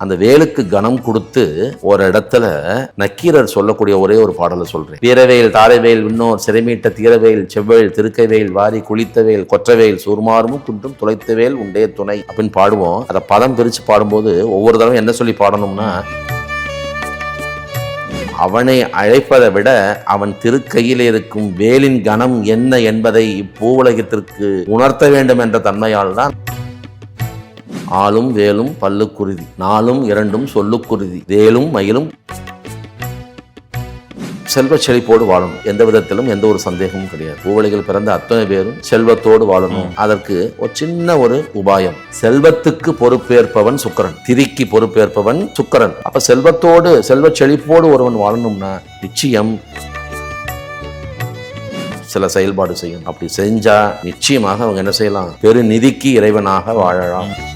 அந்த வேலுக்கு கனம் கொடுத்து ஒரு இடத்துல நக்கீரர் சொல்லக்கூடிய ஒரே ஒரு பாடலை சொல்றேன். வீரவேல் தாரைவேல் விண்ணோர் சிறைமீட்ட தீரவேல் செவ்வேல் திருக்கைவேல் வாரி குளித்தவேல் கொற்றவேல் சூர்மாரும் குன்றும் துளைத்தவேல் உண்டே துணை அப்படின்னு பாடுவோம். அதை பதம் பிரிச்சு பாடும்போது ஒவ்வொரு தடவை என்ன சொல்லி பாடணும்னா அவனை அழைப்பதை விட அவன் திருக்கையில் இருக்கும் வேலின் கணம் என்ன என்பதை இப்பூவுலகத்திற்கு உணர்த்த வேண்டும் என்ற தன்மையால் தான் ஆளும் வேலும் பல்லுக்குருதி நாளும் இரண்டும் சொல்லுக்குருதி வேலும் மயிலும் செல்வ செழிப்போடு வாழணும். எந்த விதத்திலும் எந்த ஒரு சந்தேகமும் கிடையாது. பூவலிகள் பிறந்த அத்தனை பேரும் செல்வத்தோடு வாழணும். அதற்கு ஒரு சின்ன ஒரு உபாயம். செல்வத்துக்கு பொறுப்பேற்பவன் சுக்கரன். திரிக்கு பொறுப்பேற்பவன் சுக்கரன். அப்ப செல்வத்தோடு செல்வ செழிப்போடு ஒருவன் வாழணும்னா நிச்சயம் சில செயல்பாடு செய்யணும். அப்படி செஞ்சா நிச்சயமாக அவங்க என்ன செய்யலாம்? பெருநிதிக்கு இறைவனாக வாழலாம்.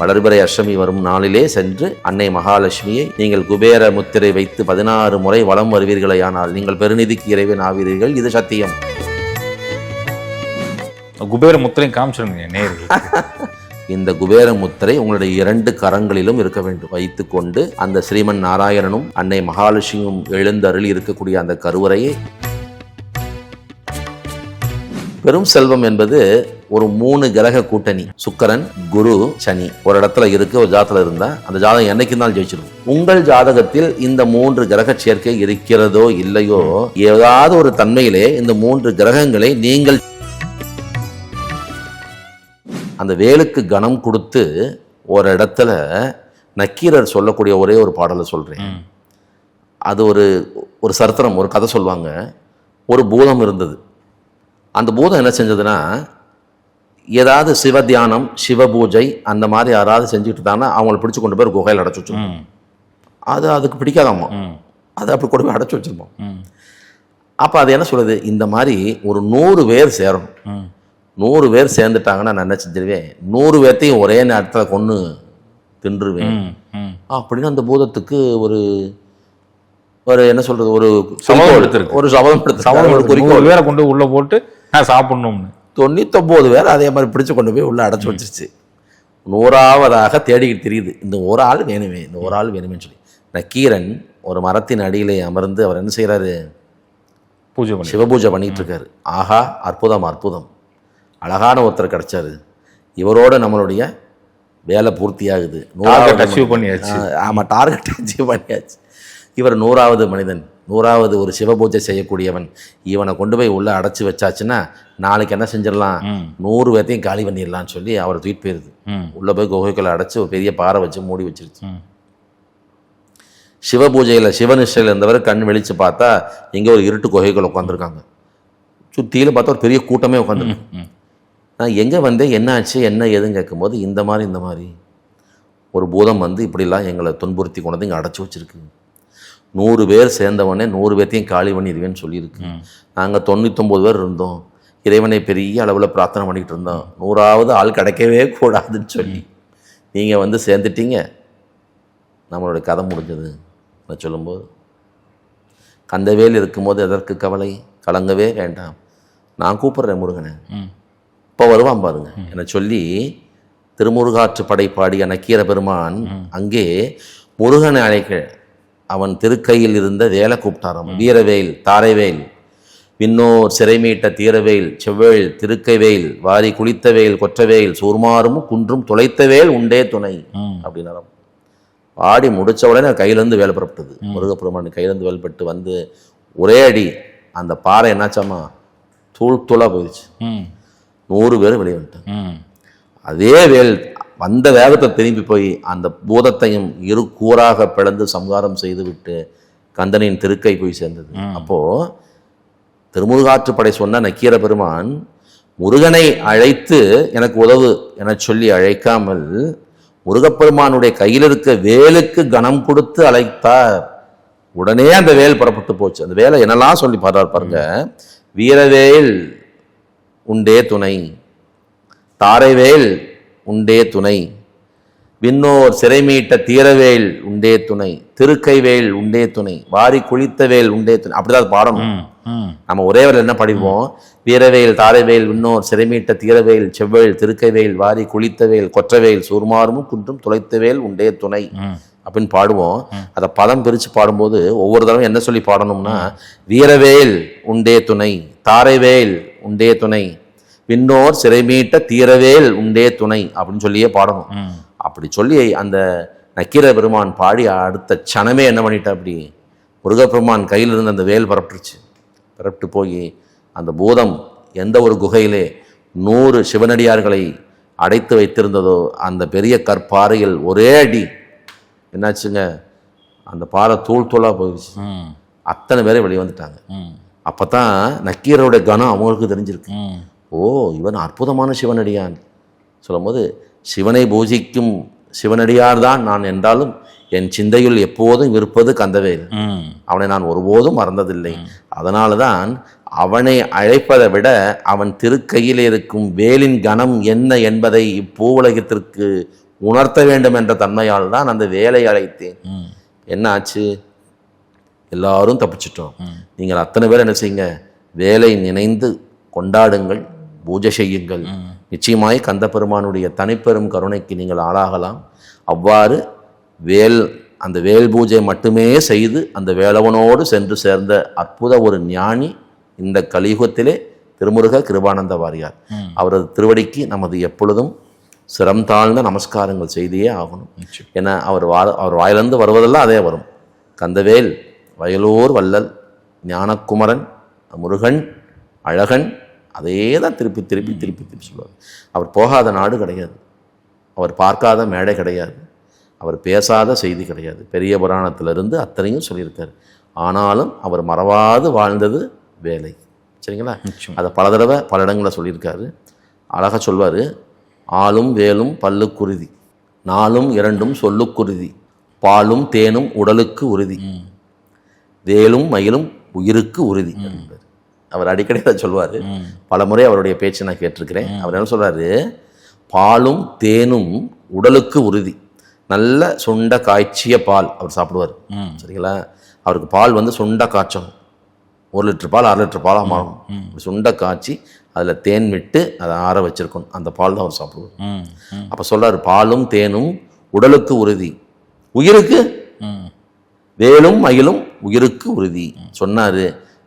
வளர்பிறை அஷ்டமி வரும் நாளிலே சென்று அன்னை மகாலட்சுமியை நீங்கள் குபேர முத்திரை வைத்து பதினாறு முறை வலம் வருவீர்களேயானால் நீங்கள் பெருநிதிக்கு இறைவன் ஆவீர்கள். இது சத்தியம். குபேர முத்திரையும் காமிச்சிருங்க நேர்கள் இந்த குபேர முத்திரை உங்களுடைய இரண்டு கரங்களிலும் இருக்க வேண்டும். வைத்துக்கொண்டு அந்த ஸ்ரீமன் நாராயணனும் அன்னை மகாலட்சுமியும் எழுந்தருளி இருக்கக்கூடிய அந்த கருவறையை. பெரும் செல்வம் என்பது ஒரு மூணு கிரக கூட்டணி. சுக்கிரன் குரு சனி. ஒரு இடத்துல இருக்கு ஒரு ஜாதத்துல இருந்தா அந்த ஜாதகம் என்னைக்கு இருந்தாலும் ஜெயிச்சிடும் உங்கள் ஜாதகத்தில் இந்த மூன்று கிரக சேர்க்கை இருக்கிறதோ இல்லையோ? ஏதாவது ஒரு தன்மையிலே இந்த மூன்று கிரகங்களை நீங்கள் அந்த வேலுக்கு கனம் கொடுத்து ஒரு இடத்துல நக்கீரர் சொல்லக்கூடிய ஒரே ஒரு பாடலை சொல்றேன். அது ஒரு ஒரு சரித்திரம் ஒரு கதை சொல்லுவாங்க. ஒரு பூதம் இருந்தது. அந்த பூதம் என்ன செஞ்சதுன்னா ஏதாவது சிவ தியானம் சிவ பூஜை அந்த மாதிரி யாராவது செஞ்சுட்டு இருந்தாங்கன்னா அவங்கள பிடிச்சு கொண்டு போய் குகையில் அடைச்சு வச்சிருப்போம் ம். அது அதுக்கு பிடிக்காதாம்மா அது அப்படி கொண்டு போய் அடைச்சு வச்சிருப்போம். அப்போ அது என்ன சொல்லுது? இந்த மாதிரி ஒரு நூறு பேர் சேரணும். நூறு பேர் சேர்ந்துட்டாங்கன்னா நான் என்ன செஞ்சிருவேன்? நூறு பேர்த்தையும் ஒரே நேரத்தில் கொன்று தின்றுவேன் அப்படின்னு அந்த பூதத்துக்கு ஒரு ஒரு என்ன சொல்றது? ஒரு சபதம். எடுத்திருக்கு. ஒரு சபதம் எடுத்து ஒரு குறிக்கோள். பேரை கொண்டு உள்ள போட்டு நான் சாப்பிடணும்னு. தொண்ணூத்தொம்பது பேர் அதே மாதிரி பிடிச்சு கொண்டு போய் உள்ள அடைச்சு வச்சிருச்சு. நூறாவதாக தேடிக்கிட்டு தெரியுது. இந்த ஒரு ஆள் வேணுமே இந்த ஒரு ஆள் வேணுமே சொல்லி. நக்கீரன் ஒரு மரத்தின் அடியிலே அமர்ந்து அவர் என்ன செய்றாரு? பூஜை சிவபூஜை பண்ணிட்டு இருக்காரு. ஆஹா அற்புதம் அற்புதம். அழகான ஒருத்தர் கிடைச்சாரு. இவரோட நம்மளுடைய வேலை பூர்த்தியாகுது. Target achieve பண்ணியாச்சு. ஆ, ஆமா டார்கெட் அச்சீவ் பண்ணியாச்சு. இவர் நூறாவது மனிதன். நூறாவது ஒரு சிவபூஜை செய்யக்கூடியவன். இவனை கொண்டு போய் உள்ள அடைச்சு வச்சாச்சுன்னா நாளைக்கு என்ன செஞ்சிடலாம்? நூறு பேர்த்தையும் காலி பண்ணிடலாம்னு சொல்லி அவரை தூக்கிட்டு போயிருது. உள்ள போய் குகைக்குள்ள அடைச்சு ஒரு பெரிய பாறை வச்சு மூடி வச்சிருச்சு. ம். சிவபூஜையில் சிவனிஷ்டையில் இருந்தவர் கண் வெளிச்சு பார்த்தா எங்கே ஒரு இருட்டு குகைக்குள்ள உட்காந்துருக்காங்க சுற்றிலும் பார்த்தா ஒரு பெரிய கூட்டமே உட்காந்துருக்கு நான் எங்கே வந்தேன்? என்ன ஆச்சு? என்ன ஏதுன்னு கேட்கும்போது இந்த மாதிரி இந்த மாதிரி. ஒரு பூதம் வந்து இப்படிலாம் எங்களை துன்புறுத்தி கொண்டு இங்கே அடைச்சி வச்சிருக்கு. நூறு பேர் சேர்ந்தவொடனே நூறு பேர்த்தையும் காலி பண்ணிடுவேன்னு சொல்லியிருக்கு. நாங்கள் தொண்ணூத்தொம்பது பேர் இருந்தோம். இறைவனை பெரிய அளவில் பிரார்த்தனை பண்ணிக்கிட்டு இருந்தோம். நூறாவது ஆள் கிடைக்கவே கூடாதுன்னு சொல்லி. நீங்கள் வந்து சேர்ந்துட்டீங்க. நம்மளோட கதை முடிஞ்சது நான் சொல்லும்போது கந்தவேல் இருக்கும்போது எதற்கு கவலை? கலங்கவே வேண்டாம். நான் கூப்பிடுறேன் முருகனை. இப்போ வருவான் பாருங்க. என சொல்லி திருமுருகாற்று படை பாடிய நக்கீர பெருமான் அங்கே முருகனை அழைக்க அவன் திருக்கையில் இருந்த வேலை கூப்பிட்டாராம். வீரவேல் தாரைவேல் விண்ணோர் சிறைமீட்ட தீரவேல் செவ்வேல் திருக்கைவேல் வாரி குளித்தவேல் கொற்றவேல் சூர்மாரும் குன்றும் துளைத்தவேல் உண்டே துணை ம். அப்படின்னாராம் பாடி முடிச்ச உடனே கையிலேருந்து வேலை புறப்பட்டது. முருகப்பெருமான் கையிலேருந்து வேலைப்பட்டு வந்து ஒரே அடி அந்த பாறை என்னாச்சாமா தூள் தூளாக போயிடுச்சு. நூறு பேர் வெளியே வந்துட்டாங்க. அதே வேல் வந்த வேகத்தை திரும்பி போய் அந்த பூதத்தையும் இரு கூறாக பிளந்து சம்ஹாரம் செய்துவிட்டு கந்தனின் திருக்கை போய் சேர்ந்தது. அப்போ திருமுருகாற்றுப்படை சொன்ன நக்கீர பெருமான் முருகனை அழைத்து எனக்கு உதவு என சொல்லி அழைக்காமல் முருகப்பெருமானுடைய கையில் இருக்க வேலுக்கு கனம் கொடுத்து அழைத்தார். உடனே அந்த வேல் புறப்பட்டு போச்சு. அந்த வேலை என்னெல்லாம் சொல்லி பாடுறார் பாருங்க. வீரவேல் உண்டே துணை தாரைவேல் உண்டே துணை. விண்ணோர் சிறைமீட்ட தீரவேல் உண்டே துணை திருக்கைவேல் உண்டே துணை வாரி குளித்தவேல் உண்டே துணை. அப்படிதான் பாடணும். நம்ம ஒரே வரையில் என்ன படிப்போம்? வீரவேல் தாரைவேல் விண்ணோர் சிறைமீட்ட தீரவேல் செவ்வேல் திருக்கைவேல் வாரி குளித்தவேல் கொற்றவேல் சூர்மாரும் குன்றும் துளைத்தவேல் உண்டே துணை அப்படின்னு பாடுவோம். அதை பதம் பிரித்து பாடும்போது ஒவ்வொரு தடவை என்ன சொல்லி பாடணும்னா வீரவேல் உண்டே துணை தாரைவேல் உண்டே துணை விண்ணோர் சிறைமீட்ட தீரவேல் உண்டே துணை அப்படின்னு சொல்லியே பாடணும். அப்படி சொல்லி அந்த நக்கீர பெருமான் பாடி அடுத்த க்ஷணமே என்ன பண்ணிட்டா அப்படி? முருகப்பெருமான் கையில் இருந்த அந்த வேல் பரப்பிட்டுச்சு பரப்பிட்டு போய் அந்த பூதம் எந்த ஒரு குகையிலே நூறு சிவனடியார்களை அடைத்து வைத்திருந்ததோ அந்த பெரிய கற்பாறையில் ஒரே அடி. என்னாச்சுங்க? அந்த பாறை தூள் தூளாக போயிடுச்சு. அத்தனை பேரை வெளியே வந்துட்டாங்க. அப்போ தான் நக்கீரோட கனம் அவங்களுக்கு தெரிஞ்சிருக்கு. ஓ இவன் அற்புதமான சிவனடியான். சொல்லும்போது சிவனை பூஜிக்கும் சிவனடியார் தான் நான் என்றாலும் என் சிந்தையுள் எப்போதும் இருப்பது கந்தவேல். அவனை நான் ஒருபோதும் மறந்ததில்லை. அதனால தான் அவனை அழைப்பதை விட அவன் திருக்கையில் இருக்கும் வேலின் கணம் என்ன என்பதை இப்பூவுலகத்திற்கு உணர்த்த வேண்டும் என்ற தன்மையால் தான் அந்த வேலை அழைத்தேன். என்ன ஆச்சு எல்லாரும் தப்பிச்சிட்டோம். நீங்கள் அத்தனை பேர் என்ன செய்யுங்க? வேலை நினைந்து கொண்டாடுங்கள் பூஜை செய்யுங்கள். நிச்சயமாய் கந்த பெருமானுடைய தனிப்பெரும் கருணைக்கு நீங்கள் ஆளாகலாம். அவ்வாறு வேல் அந்த வேல் பூஜை மட்டுமே செய்து அந்த வேலவனோடு சென்று சேர்ந்த அற்புத ஒரு ஞானி இந்த கலியுகத்திலே திருமுருக கிருபானந்த வாரியார். அவரது திருவடிக்கு நமது எப்பொழுதும் சிரம் தாழ்ந்த நமஸ்காரங்கள் செய்தியே ஆகணும். ஏன்னா அவர் வா அவர் வாயிலிருந்து வருவதெல்லாம் அதே வரும். கந்தவேல் வயலூர் வள்ளல் ஞானக்குமரன் முருகன் அழகன் அதே தான் திருப்பி திருப்பி திருப்பி திருப்பி சொல்லுவார். அவர் போகாத நாடு கிடையாது. அவர் பார்க்காத மேடை கிடையாது. அவர் பேசாத செய்தி கிடையாது. பெரிய புராணத்திலிருந்து அத்தனையும் சொல்லியிருக்காரு. ஆனாலும் அவர் மறவாது வாழ்ந்தது வேலை. சரிங்களா. அதை பல தடவை பல இடங்களில் சொல்லியிருக்காரு. அழகாக சொல்வார். ஆளும் வேலும் பல்லுக்குருதி நாளும் இரண்டும் சொல்லுக்குருதி பாலும் தேனும் உடலுக்கு உறுதி. வேலும் மயிலும் உயிருக்கு உறுதி. அவர் அடிக்கடி அதை சொல்வார். பல முறை அவருடைய பேச்சை நான் கேட்டிருக்கிறேன். அவர் என்ன சொல்றாரு? பாலும் தேனும் உடலுக்கு உறுதி. நல்ல சுண்ட காய்ச்சிய பால் அவர் சாப்பிடுவார். சரிங்களா? அவருக்கு பால் வந்து சுண்ட காய்ச்சணும். ஒரு லிட்டர் பால் அரை லிட்டர் பாலாக மாறும் சுண்ட காய்ச்சி அதில் தேன் விட்டு அதை ஆற வச்சிருக்கணும். அந்த பால் தான் அவர் சாப்பிடுவார். அப்போ சொல்றாரு பாலும் தேனும் உடலுக்கு உறுதி. உயிருக்கு? வேலும் மயிலும் உயிருக்கு உறுதி. சொன்னாரு.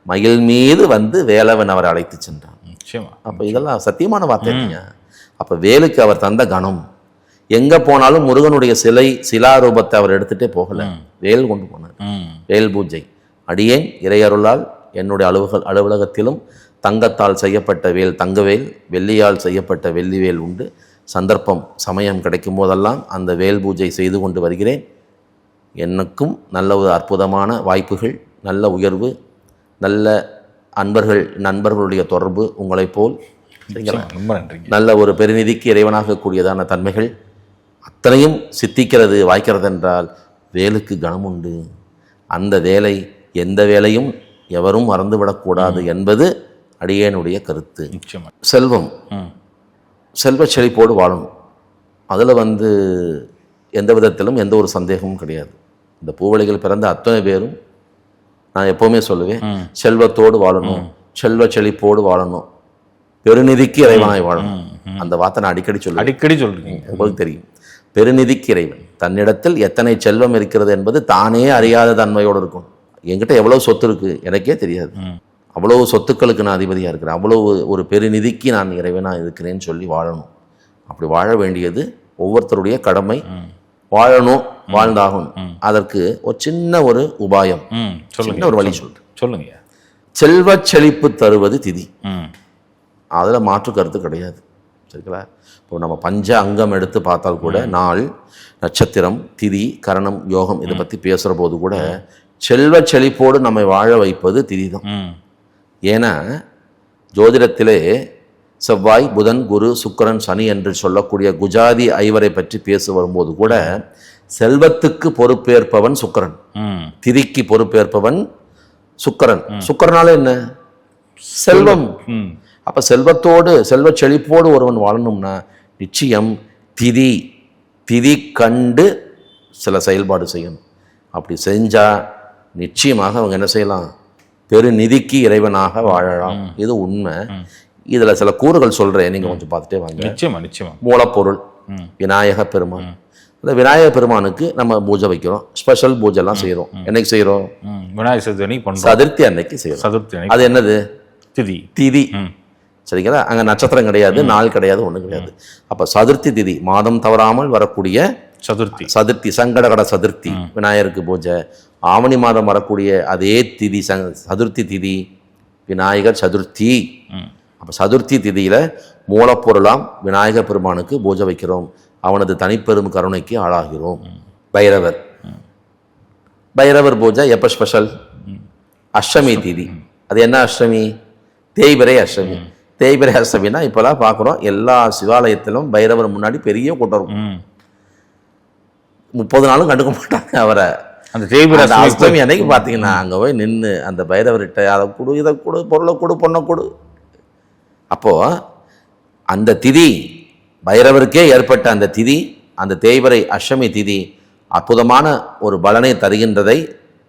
மயில் மீது வந்து வேலவன் அவரை அழைத்து சென்றான். அப்போ இதெல்லாம் சத்தியமான வார்த்தை இல்லைங்க. அப்போ வேலுக்கு அவர் தந்த கணம். எங்க போனாலும் முருகனுடைய சிலை சிலாரூபத்தை அவர் எடுத்துட்டே போகல. வேல் கொண்டு போனார். வேல் பூஜை. அடியேன் இறையருளால் என்னுடைய அலுவலக அலுவலகத்திலும் தங்கத்தால் செய்யப்பட்ட வேல் தங்கவேல் வெள்ளியால் செய்யப்பட்ட வெள்ளிவேல் உண்டு. சந்தர்ப்பம் சமயம் கிடைக்கும் போதெல்லாம் அந்த வேல் பூஜை செய்து கொண்டு வருகிறேன். எனக்கும் நல்ல ஒரு அற்புதமான வாய்ப்புகள் நல்ல உயர்வு நல்ல அன்பர்கள் நண்பர்களுடைய தொடர்பு உங்களைப் போல். நல்ல ஒரு பெருநிதிக்கு இறைவனாக கூடியதான தன்மைகள் அத்தனையும் சித்திக்கிறது வாய்க்கிறது என்றால் வேலுக்கு கணம் உண்டு அந்த வேலை எந்த வேலையும் எவரும் மறந்துவிடக்கூடாது என்பது அடியேனுடைய கருத்து. செல்வம். செல்வ செழிப்போடு வாழணும். அதில் வந்து எந்த விதத்திலும் எந்த ஒரு சந்தேகமும் கிடையாது. இந்த பூவழிகள் பிறந்த அத்தனை பேரும் நான் எப்போவுமே சொல்லுவேன் செல்வத்தோடு வாழணும் செல்வ செழிப்போடு வாழணும் பெருநிதிக்கு இறைவனாய் வாழணும். அந்த வார்த்தை நான் அடிக்கடி சொல்லுவேன். அடிக்கடி சொல்றீங்க. உங்களுக்கு தெரியும். பெருநிதிக்கு இறைவன். தன்னிடத்தில் எத்தனை செல்வம் இருக்கிறது என்பது தானே அறியாத தன்மையோடு இருக்கும். என்கிட்ட எவ்வளவு சொத்து இருக்கு எனக்கே தெரியாது. அவ்வளவு சொத்துக்களுக்கு நான் அதிபதியாக இருக்கிறேன். அவ்வளவு ஒரு பெருநிதிக்கு நான் இறைவனாக இருக்கிறேன்னு சொல்லி வாழணும். அப்படி வாழ வேண்டியது ஒவ்வொருத்தருடைய கடமை. வாழணும் வாழ்ந்தாகணும். அதற்கு ஒரு சின்ன ஒரு உபாயம் சின்ன ஒரு வழி சொல்றேன் சொல்லுங்க. செல்வச் செழிப்பு தருவது திதி. ம். அதில் மாற்று கருத்து கிடையாது. சரிங்களா? இப்போ நம்ம பஞ்ச அங்கம் எடுத்து பார்த்தால் கூட நாள் நட்சத்திரம் திதி கரணம் யோகம் இதை பற்றி பேசுகிற போது கூட செல்வ செழிப்போடு நம்மை வாழ வைப்பது திதி தான் ஏன்னா ஜோதிடத்திலே செவ்வாய் புதன் குரு சுக்கிரன் சனி என்று சொல்லக்கூடிய குஜாதி ஐவரை பற்றி பேச வரும்போது கூட செல்வத்துக்கு பொறுப்பேற்பவன் சுக்கிரன். திதிக்கு பொறுப்பேற்பவன் சுக்கிரன். சுக்கிரனால என்ன? செல்வம். அப்ப செல்வத்தோடு செல்வ செழிப்போடு ஒருவன் வாழணும்னா நிச்சயம் திதி. திதி கண்டு சில செயல்பாடு செய்யணும். அப்படி செஞ்சால் நிச்சயமாக அவங்க என்ன செய்யலாம்? பெருநிதிக்கு இறைவனாக வாழலாம். இது உண்மை. இதில் சில கூறுகள் சொல்கிறேன் நீங்கள் கொஞ்சம் பார்த்துட்டே வாங்க. நிச்சயமா நிச்சயமா. மூலப்பொருள். விநாயக பெருமான். இந்த விநாயக பெருமானுக்கு நம்ம பூஜை வைக்கிறோம். ஸ்பெஷல் பூஜைலாம் செய்கிறோம். என்னைக்கு செய்கிறோம்? விநாயகர் சதுர்த்தி அன்னைக்கு சதுர்த்தி அன்னைக்கு செய்கிறோம். சதுர்த்தி அது என்னது? திதி. திதி. சரிங்களா? அங்கே நட்சத்திரம் கிடையாது நாள் கிடையாது ஒன்றும் கிடையாது. அப்போ சதுர்த்தி திதி மாதம் தவறாமல் வரக்கூடிய சதுர்த்தி. சதுர்த்தி சங்கடகட சதுர்த்தி விநாயகருக்கு பூஜை. ஆவணி மாதம் வரக்கூடிய அதே திதி சதுர்த்தி திதி விநாயகர் சதுர்த்தி. அப்போ சதுர்த்தி திதியில் மூலப்பொருளாம் விநாயகர் பெருமானுக்கு பூஜை வைக்கிறோம். அவனது தனிப்பெரும் கருணைக்கு ஆளாகிறோம். பைரவர். பைரவர் பூஜை எப்போ ஸ்பெஷல் அஷ்டமி திதி. அது என்ன அஷ்டமி? தேய்பிரை அஷ்டமி. தேய்பிரை அஷ்டமினா இப்போலாம் பார்க்குறோம் எல்லா சிவாலயத்திலும் பைரவர் முன்னாடி பெரிய கூட்டம் இருக்கும். முப்பது நாளும் கண்டுக்க மாட்டாங்க அவரை. அந்த தேய்பிர அஷ்டமி அன்னைக்கு பார்த்தீங்கன்னா அங்கே போய் நின்று அந்த பைரவர்கிட்ட அதை கொடு இதை கொடு பொருளை கொடு பொண்ணை கொடு. அப்போ அந்த திதி பைரவருக்கே ஏற்பட்ட அந்த திதி அந்த தேய்வரை அஷ்டமி திதி அற்புதமான ஒரு பலனை தருகின்றதை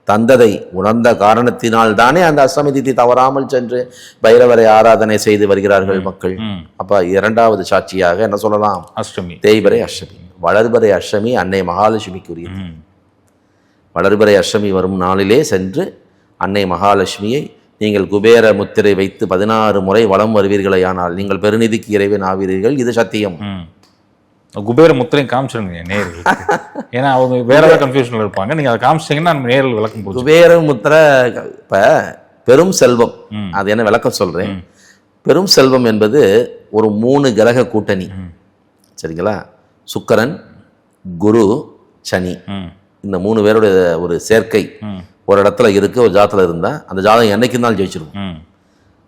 தந்ததை உணர்ந்த காரணத்தினால் தானே அந்த அஷ்டமி திதி தவறாமல் சென்று பைரவரை ஆராதனை செய்து வருகிறார்கள் மக்கள். அப்ப இரண்டாவது சாட்சியாக என்ன சொல்லலாம்? அஷ்டமி. தேய்வரை அஷ்டமி. வளர்பறை அஷ்டமி அன்னை மகாலட்சுமிக்குரியது. ம். வளர்பிறை அஷ்டமி வரும் நாளிலே சென்று அன்னை மகாலட்சுமியை நீங்கள் குபேர முத்திரை வைத்து பதினாறு முறை வலம் வருவீர்களேயானால் நீங்கள் பெருநிதிக்கு இறைவன் ஆவீர்கள் இது சத்தியம். குபேர முத்திரையும் காமிச்சிருங்க நேர்களுக்கு ஏன்னா அவங்க வேற ஏதாவது கன்ஃபியூஷன்ல இருப்பாங்க. நீங்க அதை காமிச்சிட்டீங்கன்னா நம்ம நேரில் விளக்கம் குபேர முத்திரை இப்ப பெரும் செல்வம். அது என்ன விளக்கம் சொல்றேன்? பெரும் செல்வம் என்பது ஒரு மூணு கிரக கூட்டணி. சரிங்களா? சுக்கிரன் குரு சனி. இந்த மூணு பேருடைய ஒரு சேர்க்கை. ஒரு இடத்துல இருக்கு ஒரு ஜாதத்தில் இருந்தால் அந்த ஜாதகம் என்னைக்கு இருந்தாலும் ஜெயிச்சிருக்கும்.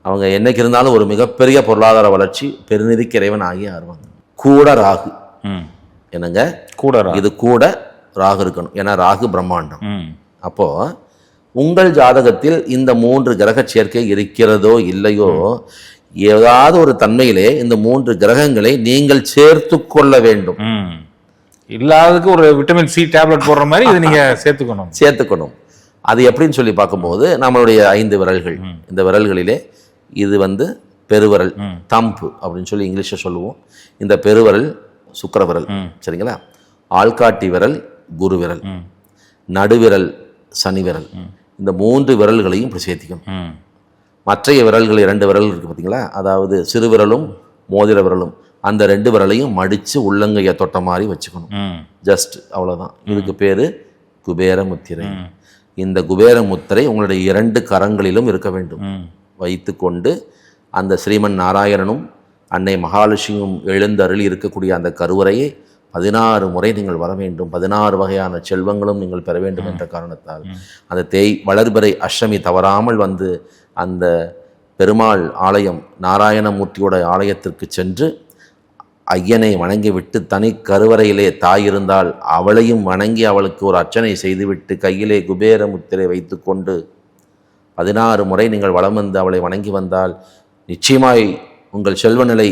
அவங்க என்னைக்கு இருந்தாலும் ஒரு மிகப்பெரிய பொருளாதார வளர்ச்சி பெருநிதிக்கு இறைவன் ஆகி ஆறுவாங்க. கூட ராகு. ம். என்னங்க? கூட இது கூட ராகு இருக்கணும். ஏன்னா ராகு பிரம்மாண்டம். ம். அப்போ உங்கள் ஜாதகத்தில் இந்த மூன்று கிரக சேர்க்கை இருக்கிறதோ இல்லையோ ஏதாவது ஒரு தன்மையிலே இந்த மூன்று கிரகங்களை நீங்கள் சேர்த்து கொள்ள வேண்டும். இல்லாததுக்கு ஒரு விட்டமின் சி டேப்லெட் போடுற மாதிரி இது நீங்க சேர்த்துக்கணும். சேர்த்துக்கணும். அது எப்படின்னு சொல்லி பார்க்கும்போது நம்மளுடைய ஐந்து விரல்கள். இந்த விரல்களிலே இது வந்து பெருவிரல். தம்பு அப்படின்னு சொல்லி இங்கிலீஷில் சொல்லுவோம். இந்த பெருவிரல் சுக்கிர விரல். சரிங்களா? ஆள்காட்டி விரல் குரு விரல் ம். நடுவிரல் சனி விரல் இந்த மூன்று விரல்களையும் இப்படி சேர்த்திக்கணும் மற்றைய விரல்கள் இரண்டு விரல் இருக்குது பார்த்தீங்களா? அதாவது சிறு விரலும் மோதிர விரலும். அந்த ரெண்டு விரலையும் மடித்து உள்ளங்கையை தொட்ட மாதிரி வச்சுக்கணும். ஜஸ்ட் அவ்வளவுதான். இதுக்கு பேர் குபேர முத்திரை. இந்த குபேர முத்திரை உங்களுடைய இரண்டு கரங்களிலும் இருக்க வேண்டும். ம். வைத்துக்கொண்டு அந்த ஸ்ரீமன் நாராயணனும் அன்னை மகாலட்சுமியும் எழுந்தருளி இருக்கக்கூடிய அந்த கருவறையை பதினாறு முறை நீங்கள் வர வேண்டும். பதினாறு வகையான செல்வங்களும் நீங்கள் பெற வேண்டும் என்ற காரணத்தால். அந்த தேய் வளர்பிறை அஷ்டமி தவறாமல் வந்து அந்த பெருமாள் ஆலயம் நாராயணமூர்த்தியோட ஆலயத்திற்கு சென்று ஐயனை வணங்கிவிட்டு தனி கருவறையிலே தாய் இருந்தால் அவளையும் வணங்கி அவளுக்கு ஒரு அர்ச்சனை செய்துவிட்டு கையிலே குபேர முத்திரை வைத்துக்கொண்டு பதினாறு முறை நீங்கள் வலம் வந்து அவளை வணங்கி வந்தால் நிச்சயமாய் உங்கள் செல்வநிலை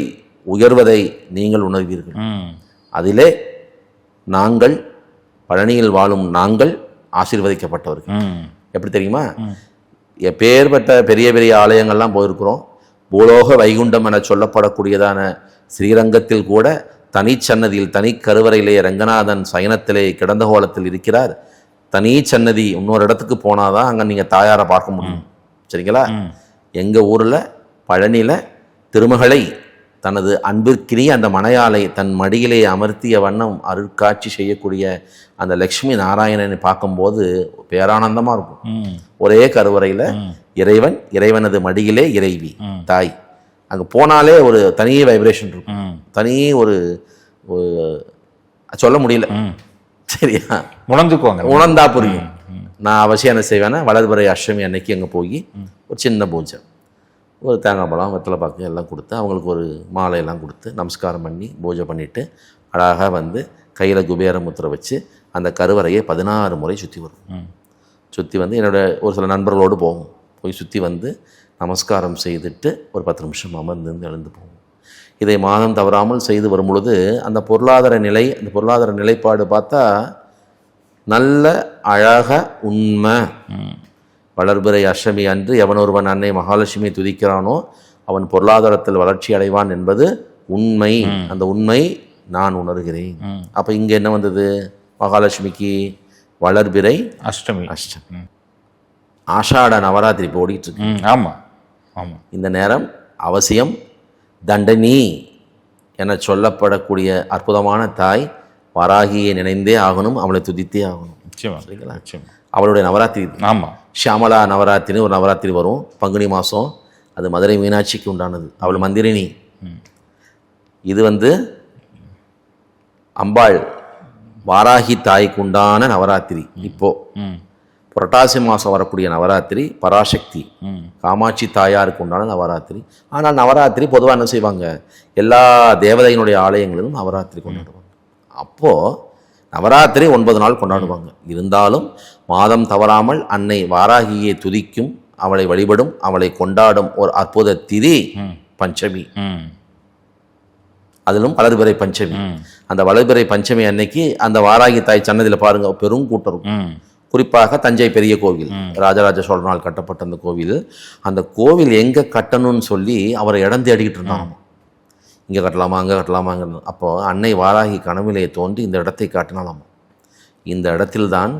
உயர்வதை நீங்கள் உணர்வீர்கள். அதிலே நாங்கள் பழனியில் வாழும் நாங்கள் ஆசீர்வதிக்கப்பட்டவர்கள். எப்படி தெரியுமா? எப்பேற்பட்ட பெரிய பெரிய ஆலயங்கள்லாம் போயிருக்கிறோம். பூலோக வைகுண்டம் என சொல்லப்படக்கூடியதான ஸ்ரீரங்கத்தில் கூட தனிச்சன்னதியில் தனி கருவறையிலே ரங்கநாதன் சயனத்திலே கிடந்த கோலத்தில் இருக்கிறார். தனி சன்னதி இன்னொரு இடத்துக்கு போனாதான் அங்கே நீங்கள் தாயாரை பார்க்க முடியும். சரிங்களா. எங்கள் ஊரில் பழனியில் திருமகளை தனது அன்பிற்கினிய அந்த மனையாளை தன் மடியிலே அமர்த்திய வண்ணம் அருட்காட்சி செய்யக்கூடிய அந்த லக்ஷ்மி நாராயணனை பார்க்கும்போது பேரானந்தமாக இருக்கும். ஒரே கருவறையில். இறைவன் இறைவனது மடியிலே இறைவி. தாய். அங்கே போனாலே ஒரு தனி வைப்ரேஷன் இருக்கும். ம். தனி ஒரு சொல்ல முடியல. ம். சரியா? உணர்ந்துக்குவாங்க உணர்ந்தா புரியும். நான் அவசியம் என்ன செய்வேன்னா வளர்பிறை அஷ்டமி அன்னைக்கு அங்கே போய் ஒரு சின்ன பூஜை. ஒரு தேங்காய் பழம் வெத்தலை பாக்கு எல்லாம் கொடுத்து அவங்களுக்கு ஒரு மாலையெல்லாம் கொடுத்து நமஸ்காரம் பண்ணி பூஜை பண்ணிவிட்டு அழகாக வந்து கையில் குபேர முத்திரை வச்சு அந்த கருவறையை பதினாறு முறை சுற்றி வரும் சுற்றி வந்து என்னோட ஒரு சில நண்பர்களோடு போவோம். போய் சுற்றி வந்து நமஸ்காரம் செய்துட்டு ஒரு பத்து நிமிஷம் அமர்ந்து எழுந்து போவோம். இதை மாதம் தவறாமல் செய்து வரும் பொழுது அந்த பொருளாதார நிலை அந்த பொருளாதார நிலைப்பாடு பார்த்தா நல்ல அழக உண்மை. வளர்பிறை அஷ்டமி அன்று எவனொருவன் அன்னை மகாலட்சுமி துதிக்கிறானோ அவன் பொருளாதாரத்தில் வளர்ச்சி அடைவான் என்பது உண்மை. அந்த உண்மை நான் உணர்கிறேன். அப்போ இங்கே என்ன வந்தது? மகாலட்சுமிக்கு வளர்பிறை அஷ்டமி. அஷ்டமி. ஆஷாட நவராத்திரி இப்போ ஓடிட்டு இருக்கு. ஆமாம் இந்த நேரம் அவசியம். தண்டனி என சொல்லப்படக்கூடிய அற்புதமான தாய் வராகியை நினைந்தே ஆகணும் அவளை துதித்தே ஆகணும். அவளுடைய நவராத்திரி. ஆமாம் ஷியாமலா நவராத்திரின்னு ஒரு நவராத்திரி வரும். பங்குனி மாதம் அது மதுரை மீனாட்சிக்கு உண்டானது. அவள் மந்திரினி இது வந்து அம்பாள் வாராகி தாய்க்கு உண்டான நவராத்திரி இப்போ. ம். புரட்டாசி மாதம் வரக்கூடிய நவராத்திரி பராசக்தி. காமாட்சி தாயாருக்கு உண்டான நவராத்திரி. ஆனால் நவராத்திரி பொதுவாக என்ன செய்வாங்க? எல்லா தேவதையினுடைய ஆலயங்களிலும் நவராத்திரி கொண்டாடுவாங்க. அப்போது நவராத்திரி ஒன்பது நாள் கொண்டாடுவாங்க. இருந்தாலும் மாதம் தவறாமல் அன்னை வாராகியை துதிக்கும் அவளை வழிபடும் அவளை கொண்டாடும் ஒரு அற்புத திதி பஞ்சமி. அதிலும் வளர்பிறை பஞ்சமி. அந்த வளர்பிறை பஞ்சமி அன்னைக்கு அந்த வாராகி தாய் சன்னதியில் பாருங்க பெரும் கூட்டம் இருக்கும். குறிப்பாக தஞ்சை பெரிய கோவில். ராஜராஜ சோழனால் கட்டப்பட்ட அந்த கோவில். அந்த கோவில் எங்கே கட்டணும்னு சொல்லி அவரை இடம் தேடிக்கிட்டு இருந்தாராம். இங்கே கட்டலாமா அங்கே கட்டலாமாங்க அப்போ அன்னை வாராகி கனவிலே தோன்றி இந்த இடத்தை காட்டினாலாமா இந்த இடத்தில்தான்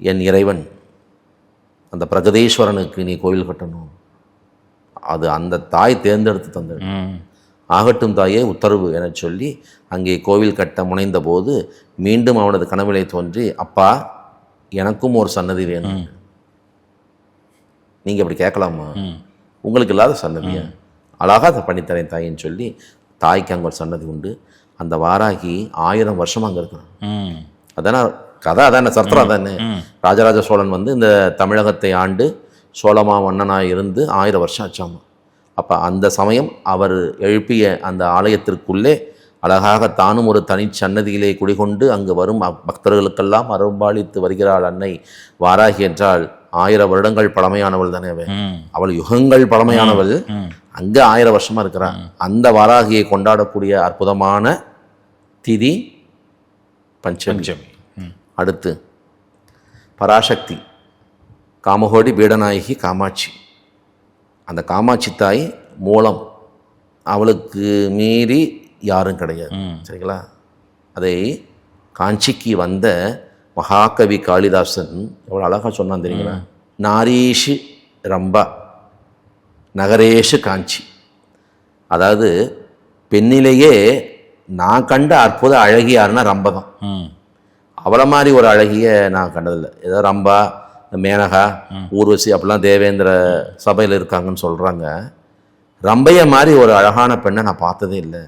என் இறைவன் அந்த பிரகதீஸ்வரனுக்கு நீ கோவில் கட்டணும். அது அந்த தாய் தேர்ந்தெடுத்து தந்தது. ஆகட்டும் தாயே உத்தரவு என சொல்லி அங்கே கோவில் கட்ட முனைந்த போது மீண்டும் அவனது கனவிலே தோன்றி அப்பா எனக்கும் ஒரு சன்னதி வேணும். நீங்க அப்படி கேட்கலாமா? உங்களுக்கு இல்லாத சன்னதியா? அழகா அதை பண்ணித்தரேன் தாயின்னு சொல்லி தாய்க்கு அங்கே ஒரு சன்னதி உண்டு. அந்த வாராகி ஆயிரம் வருஷம் அங்கே இருக்கிறான். ம். அதானே கதை அதானே சர்த்தம் அதானே? ராஜராஜ சோழன் வந்து இந்த தமிழகத்தை ஆண்டு சோழமா மன்னனாக இருந்து ஆயிரம் வருஷம் ஆச்சாமா. அப்போ அந்த சமயம் அவர் எழுப்பிய அந்த ஆலயத்திற்குள்ளே அழகாக தானும் ஒரு தனிச்சன்னதியிலே குடிகொண்டு அங்கு வரும் பக்- பக்தர்களுக்கெல்லாம் அரும்பாளித்து வருகிறாள் அன்னை. வாராகி என்றால் ஆயிரம் வருடங்கள் பழமையானவள் தானே அவள் அவள் யுகங்கள் பழமையானவள். அங்கே ஆயிரம் வருஷமா இருக்கிறான் அந்த வாராகியை கொண்டாடக்கூடிய அற்புதமான திதி பஞ்சமி. அடுத்து பராசக்தி காமகோடி பீடநாயகி காமாட்சி. அந்த காமாட்சி தாய் மூலம் அவளுக்கு மீறி யாரும் கிடையாது. சரிங்களா? அதை காஞ்சிக்கு வந்த மகாகவி காளிதாசன் எவ்வளோ அழகாக சொன்னான் தெரியுங்களா? நாரீஷு ரம்பா நகரேஷு காஞ்சி. அதாவது பெண்ணிலேயே நான் கண்ட அற்புத அழகி யாருன்னா ரம்ப தான் அவளை மாதிரி ஒரு அழகிய நான் கண்டதில்லை. ஏதோ ரம்பா மேனகா ஊர்வசி அப்படிலாம் தேவேந்திர சபையில் இருக்காங்கன்னு சொல்கிறாங்க ரம்பைய மாதிரி ஒரு அழகான பெண்ணை நான் பார்த்ததே இல்லை.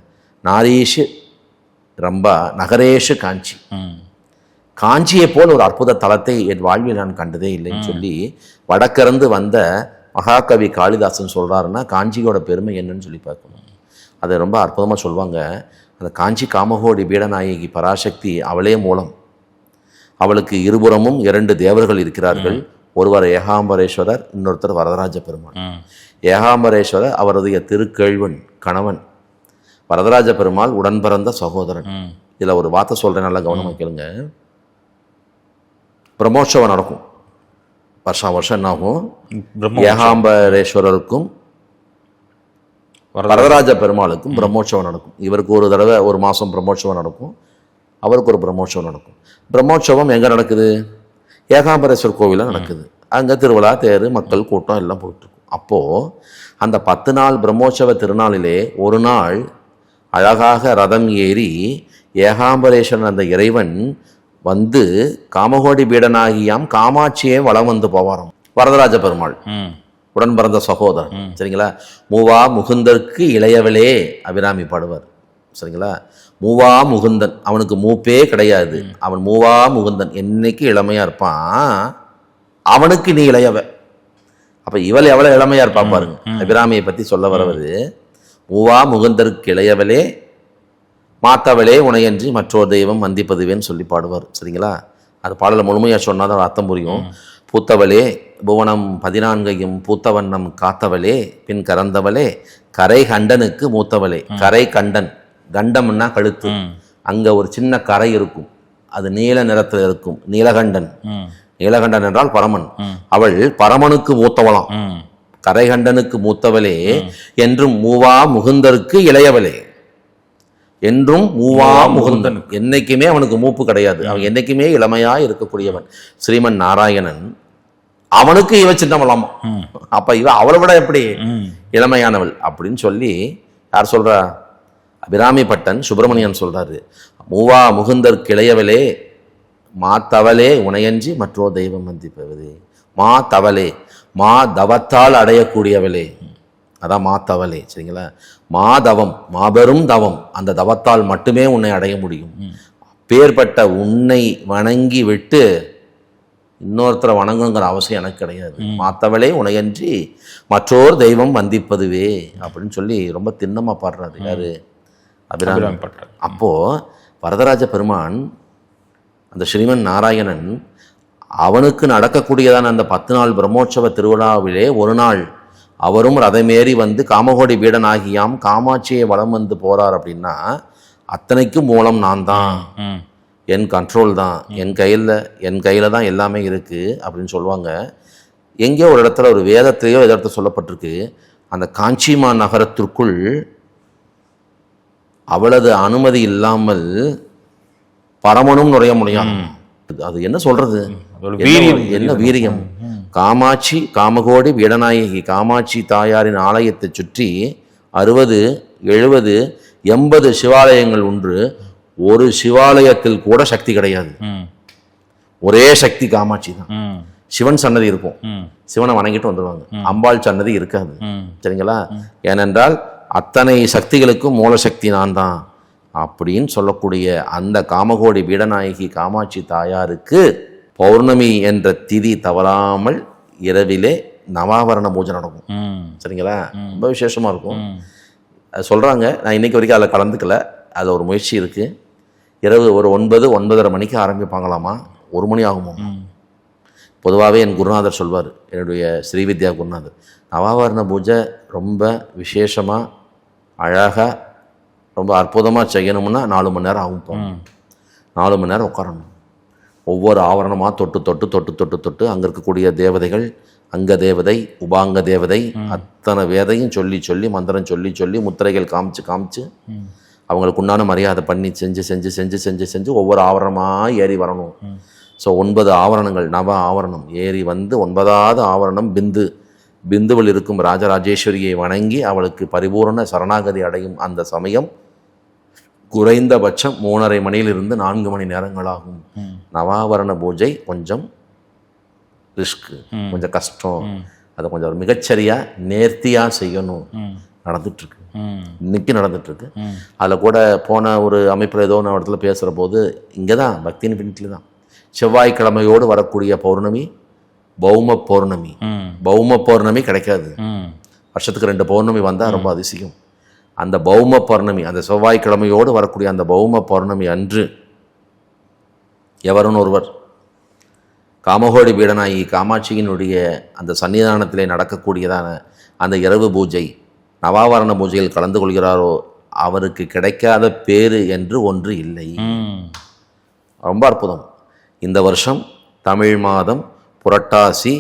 நாரீஷு ரம்பா நகரேஷு காஞ்சி. காஞ்சியை போல் ஒரு அற்புத தலத்தை என் வாழ்வில் நான் கண்டதே இல்லைன்னு சொல்லி வடக்கிருந்து வந்த மகாகவி காளிதாசன் சொல்கிறாருன்னா காஞ்சியோட பெருமை என்னன்னு சொல்லி பார்க்கணும். அதை ரொம்ப அற்புதமாக சொல்லுவாங்க அந்த காஞ்சி காமகோடி பீடநாயகி பராசக்தி அவளே மூலம். அவளுக்கு இருபுறமும் இரண்டு தேவர்கள் இருக்கிறார்கள். ஒருவர் ஏகாம்பரேஸ்வரர் இன்னொருத்தர் வரதராஜ பெருமாள் ம். ஏகாம்பரேஸ்வரர் அவரது திருக்கேழ்வன் கணவன். வரதராஜ பெருமாள் உடன் பிறந்த சகோதரன். இதில் ஒரு வார்த்தை சொல்கிறேன் நல்லா கவனமாக கேளுங்க. பிரம்மோற்சவம் நடக்கும். வருஷம் வருஷம் என்ன ஆகும்? பிரம்ம ஏகாம்பரேஸ்வரருக்கும் வரதா வரதராஜ பெருமாளுக்கும் பிரம்மோற்சவம் நடக்கும். இவருக்கு ஒரு தடவை ஒரு மாதம் பிரம்மோற்சவம் நடக்கும். அவருக்கு ஒரு பிரம்மோற்சவம் நடக்கும். பிரம்மோற்சவம் எங்கே நடக்குது? ஏகாம்பரேஸ்வர் கோவிலில் நடக்குது. அங்கே திருவிழா தேர் மக்கள் கூட்டம் எல்லாம் போயிட்டுருக்கும் அப்போது அந்த பத்து நாள் பிரம்மோற்சவ திருநாளிலே ஒரு நாள் அழகாக ரதம் ஏறி ஏகாம்பரேஸ்வரன் அந்த இறைவன் வந்து காமகோடி பீடனாகியாம் காமாட்சியே வலம் வந்து போவாராம். வரதராஜ பெருமாள். உடன் பிறந்த சகோதரன். சரிங்களா? மூவா முகுந்தற்கு இளையவளே அபிராமி பாடுவார். சரிங்களா? மூவா முகுந்தன். அவனுக்கு மூப்பே கிடையாது. அவன் மூவா முகுந்தன். என்னைக்கு இளமையா இருப்பான்? அவனுக்கு நீ இளையவ. அப்ப இவள் எவ்வளவு இளமையா இருப்பா பாருங்க. அபிராமியை பத்தி சொல்ல வரவது மூவா முகுந்தருக்கு இளையவளே மாத்தவளே உனையன்றி மற்றொரு தெய்வம் வந்திப்பதுவேன்னு சொல்லி பாடுவார். சரிங்களா? அது பாடலை முழுமையாக சொன்னால் தான் அர்த்தம் புரியும். பூத்தவளே புவனம் பதினான்கையும் பூத்தவண்ணம் காத்தவளே பின் கறந்தவளே கரை கண்டனுக்கு மூத்தவளே. கரை கண்டன் கண்டம்னா கழுத்து. அங்க ஒரு சின்ன கரை இருக்கும். அது நீல நிறத்தில் இருக்கும். நீலகண்டன். நீலகண்டன் என்றால் பரமன். அவள் பரமனுக்கு மூத்தவளாம். கரைகண்டனுக்கு மூத்தவளே என்றும் மூவா முகுந்தருக்கு இளையவளே. என்றும் மூவா முகுந்தன். என்னைக்குமே அவனுக்கு மூப்பு கிடையாது. அவன் என்னைக்குமே இளமையா இருக்கக்கூடியவன். ஸ்ரீமன் நாராயணன் அவனுக்கு இவ சின்னவளாமா. அப்ப இவ அவளை விட எப்படி இளமையானவள் அப்படின்னு சொல்லி யார் சொல்றா? அபிராமி பட்டன் சுப்பிரமணியன் சொல்றாரு. மூவா முகுந்தர் கிளையவளே மா தவளே உனையன்றி மற்றோ தெய்வம் வந்திப்பவதே மா தவளே மா தவத்தால் அடையக்கூடியவளே. அதான் மா தவளே சரிங்களா? மா தவம் மாபெரும் தவம். அந்த தவத்தால் மட்டுமே உன்னை அடைய முடியும். பேர்பட்ட உன்னை வணங்கி விட்டு இன்னொருத்தரை வணங்குங்கிற அவசியம் எனக்கு கிடையாது. மாத்தவளே உனையன்றி மற்றோர் தெய்வம் வந்திப்பதுவே அப்படின்னு சொல்லி ரொம்ப திண்ணமா பாடுறாரு. யாரு? அபிராமி அபிராமி பட்டர். அப்போ வரதராஜ பெருமான் அந்த ஸ்ரீமன் நாராயணன் அவனுக்கு நடக்கக்கூடியதான அந்த பத்து நாள் பிரம்மோற்சவ திருவிழாவிலே ஒரு நாள் அவரும் ரதமேறி வந்து காமகோடி பீடனாகியாம் காமாட்சியை வலம் வந்து போறார் அப்படின்னா அத்தனைக்கும் மூலம் நான் தான். என் கண்ட்ரோல் தான். என் கையில் என் கையில் தான் எல்லாமே இருக்குது அப்படின்னு சொல்லுவாங்க. எங்கேயோ ஒரு இடத்துல ஒரு வேதத்திலேயோ எதிர்த்து சொல்லப்பட்டிருக்கு. அந்த காஞ்சிமா நகரத்திற்குள் அவளது அனுமதி இல்லாமல் பரமனும் நுழைய முடியும் அது என்ன சொல்றது? என்ன வீரியம் ஒரு- என்ன வீரியம்? காமாட்சி காமகோடி வீடநாயகி காமாட்சி தாயாரின் ஆலயத்தை சுற்றி அறுபது எழுபது எண்பது சிவாலயங்கள் உண்டு ஒரு சிவாலயத்தில் கூட சக்தி கிடையாது. ஒரே சக்தி காமாட்சி தான். சிவன் சன்னதி இருக்கும். சிவனை வணங்கிட்டு வந்துடுவாங்க அம்பாள் சன்னதி இருக்காது. சரிங்களா? ஏனென்றால் அத்தனை சக்திகளுக்கும் மூலசக்தி நான் தான். அப்படின்னு சொல்லக்கூடிய அந்த காமகோடி பீடநாயகி காமாட்சி தாயாருக்கு பௌர்ணமி என்ற திதி தவறாமல் இரவிலே நவாவரண பூஜை நடக்கும். ம். சரிங்களா? ரொம்ப விசேஷமா இருக்கும். ம். அது சொல்றாங்க நான் இன்னைக்கு வரைக்கும் அதில் கலந்துக்கல. அதில் ஒரு முயற்சி இருக்கு. இரவு ஒரு ஒன்பது ஒன்பதரை மணிக்கு ஆரம்பிப்பாங்களாமா? ஒரு மணி ஆகுமா? பொதுவாகவே என் குருநாதர் சொல்வார் என்னுடைய ஸ்ரீவித்யா குருநாதர் நவாவரண பூஜை ரொம்ப விசேஷமாக அழகாக ரொம்ப அற்புதமாக செய்யணும்னா நாலு மணி நேரம் ஆகும் நாலு மணி நேரம் உட்காரணும். ஒவ்வொரு ஆவரணமாக தொட்டு தொட்டு தொட்டு தொட்டு தொட்டு அங்கே இருக்கக்கூடிய தேவதைகள் அங்க தேவதை உபாங்க தேவதை அத்தனை வேதையும் சொல்லி சொல்லி மந்திரம் சொல்லி சொல்லி முத்திரைகள் காமிச்சு காமிச்சு அவங்களுக்கு உண்டான மரியாதை பண்ணி செஞ்சு செஞ்சு செஞ்சு செஞ்சு செஞ்சு ஒவ்வொரு ஆவரணமாக ஏறி வரணும். ஸோ ஒன்பது ஆவரணங்கள் நவ ஆவரணம். ஏறி வந்து ஒன்பதாவது ஆவரணம் பிந்து. பிந்துவில் இருக்கும் ராஜராஜேஸ்வரியை வணங்கி அவளுக்கு பரிபூரண சரணாகதி அடையும் அந்த சமயம் குறைந்தபட்சம் மூணரை மணியிலிருந்து நான்கு மணி நேரங்களாகும். நவாவரண பூஜை கொஞ்சம் ரிஸ்க்கு கொஞ்சம் கஷ்டம். அதை கொஞ்சம் மிகச்சரியாக நேர்த்தியாக செய்யணும். நடந்துட்டுருக்கு. இன்னைக்கு நடந்துட்டுருக்கு. அதில் கூட போன ஒரு அமைப்பில் ஏதோ ஒரு இடத்துல பேசுகிற போது இங்கே தான் பக்தி நிபின்ட்டில் தான் செவ்வாய்க்கிழமையோடு வரக்கூடிய பௌர்ணமி பௌம பௌர்ணமி. பௌம பௌர்ணமி கிடைக்காது. வருஷத்துக்கு ரெண்டு பௌர்ணமி வந்தால் ரொம்ப அதிசயம். அந்த பௌம பௌர்ணமி அந்த செவ்வாய்க்கிழமையோடு வரக்கூடிய அந்த பௌம பௌர்ணமி அன்று எவரும் ஒருவர்? காமகோடி பீடனாயி காமாட்சியினுடைய அந்த சன்னிதானத்திலே நடக்கக்கூடியதான அந்த இரவு பூஜை நவாவரண பூஜையில் கலந்து கொள்கிறாரோ அவருக்கு கிடைக்காத பேரு என்று ஒன்று இல்லை. ரொம்ப அற்புதம். இந்த வருஷம் தமிழ் மாதம் புரட்டாசி